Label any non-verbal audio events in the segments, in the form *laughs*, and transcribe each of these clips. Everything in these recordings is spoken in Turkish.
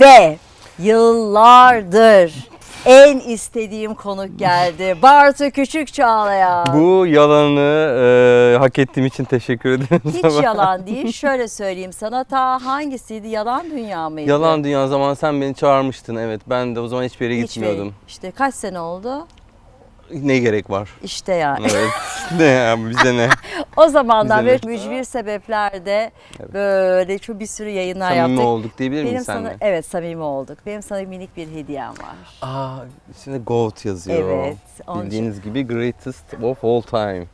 Ve yıllardır en istediğim konuk geldi. *laughs* Bartu Küçük Çağlayan. Bu yalanı e, hak ettiğim için teşekkür ederim. Hiç sana. yalan *laughs* değil. Şöyle söyleyeyim sana ta hangisiydi? Yalan Dünya mıydı? Yalan dünya zaman sen beni çağırmıştın evet. Ben de o zaman hiçbir yere Hiçbir- gitmiyordum. İşte kaç sene oldu? Ne gerek var? İşte yani. Evet. ne ya bize ne? *laughs* O zamandan beri mücbir sebeplerde Evet. böyle çok bir sürü yayınlar Samimi yaptık. olduk diyebilir miyim sana senle? evet samimi olduk. Benim sana minik bir hediyem var. Aa, içinde GOAT yazıyor. Evet, Bildiğiniz gibi greatest of all time.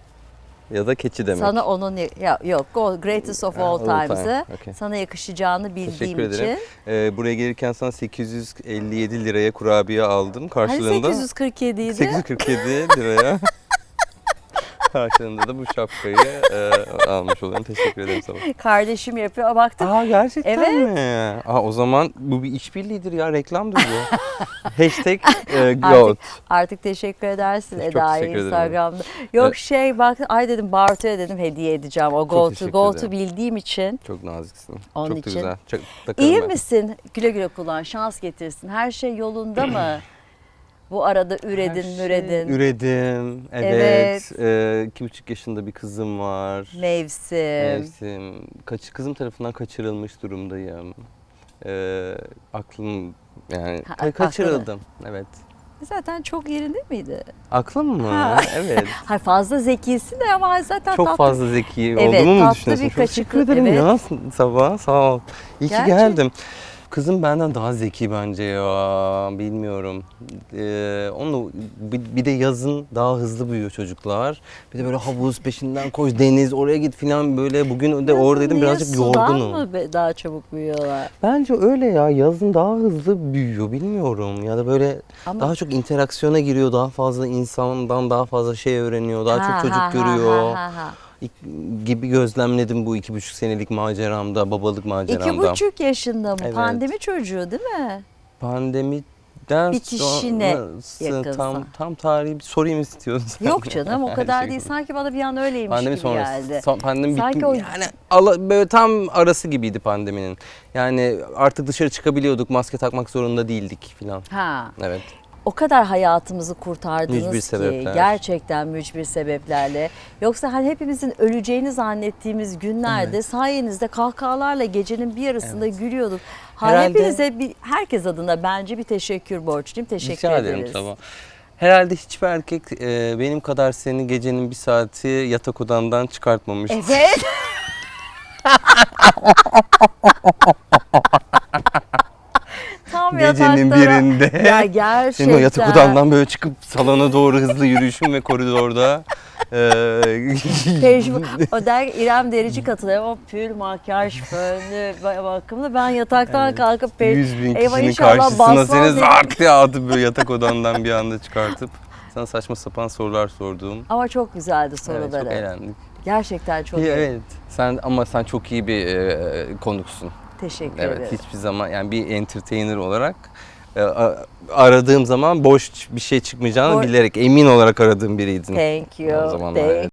Ya da keçi demek. Sana onun ya yok Go- Greatest of All all time, Times'ı okey. sana yakışacağını bildiğim Teşekkür ederim. için. Ee, buraya gelirken sana 857 liraya kurabiye aldım Hani karşılığında. 847 idi. 847 liraya. *laughs* Karşılığında da bu şapkayı e, almış oluyorum. Teşekkür ederim sana. Kardeşim yapıyor. Baktık Aa gerçekten Evet. mi? Aa, o zaman bu bir işbirliğidir ya reklamdır bu. *laughs* Hashtag e, Artık- GOAT. artık teşekkür edersin Çok Eda'ya teşekkür ederim. Instagram'da. Yok Evet. şey bak ay dedim Bartu'ya dedim hediye edeceğim o teşekkür Gold'u ederim. bildiğim için. Çok naziksin. Onun Çok için. da güzel. Çok takarım İyi ben. misin? Güle güle kullan. Şans getirsin. Her şey yolunda mı? *clears throat* Bu arada üredin şey- müredin. Üredim. Evet. Ee, iki buçuk yaşında bir kızım var. Mevsim. Mevsim. Kaç, kızım tarafından kaçırılmış durumdayım. Ee, aklım yani Ha, ka- aklını- kaçırıldım. Evet. Zaten çok yerinde miydi? Aklım mı? Ha. Evet. *laughs* Hayır fazla zekisin de ama zaten Çok tatlı. fazla zeki Evet, olduğumu mu tatlı düşünüyorsun? bir Çok teşekkür kaçıklı- ederim evet. ya sabah sağ ol. İyi ki Gerçi- geldim. Kızım benden daha zeki bence ya. Bilmiyorum. Ee, onu bir, bir de yazın daha hızlı büyüyor çocuklar. Bir de böyle havuz peşinden koş, deniz oraya git falan böyle. Bugün de oradaydım Niye birazcık sudan yorgunum. mı be- daha çabuk büyüyorlar? Bence öyle ya. Yazın daha hızlı büyüyor bilmiyorum. Ya da böyle Ama daha çok interaksiyona giriyor. Daha fazla insandan daha fazla şey öğreniyor. Daha Ha, çok çocuk ha, ha, görüyor. ha, ha. İk- gibi gözlemledim bu iki buçuk senelik maceramda, babalık maceramda. İki buçuk yaşında mı? Evet. Pandemi çocuğu değil mi? Pandemiden Bitişine yakınsa. tam tam tarihi bir sorayım istiyorsun. Yok canım o *laughs* kadar şey değil. bu. Sanki bana bir an öyleymiş Pandemi gibi sonrası. geldi. Son, pandemi Sanki bitti. o- Yani ala- böyle tam arası gibiydi pandeminin. Yani artık dışarı çıkabiliyorduk, maske takmak zorunda değildik falan. Ha. Evet. O kadar hayatımızı kurtardınız Mücbir ki sebepler. gerçekten mücbir sebeplerle. Yoksa hani hepimizin öleceğini zannettiğimiz günlerde sayenizde kahkahalarla gecenin bir yarısında gülüyorduk. Ha, Herhalde- Hepinize bir, herkes adına bence bir teşekkür borçluyum. Teşekkür Rica ederiz. ederim tamam. Herhalde hiçbir erkek e, benim kadar seni gecenin bir saati yatak odandan çıkartmamış. Evet. *laughs* Gecenin yataklara- birinde. Ya gerçekten. Senin o yatak odandan böyle çıkıp salona doğru hızlı yürüyüşüm ve koridorda e, *laughs* Tecrübe. O der İrem Derici katılıyor ama pür makyaj fönlü bakımlı. Ben yataktan Evet. kalkıp pe- 100 bin kişinin inşallah karşısına seni zart diye atıp böyle yatak odandan bir anda çıkartıp sana saçma sapan sorular sorduğum. Ama çok güzeldi Evet, soruları. çok eğlendik. Gerçekten çok evet. Sen ama sen çok iyi bir e, konuksun. Teşekkür Evet, ederim. hiçbir zaman yani bir entertainer olarak e, aradığım zaman boş bir şey çıkmayacağını Bo- bilerek emin olarak aradığım biriydin. Thank you. O zamanlar, Thank.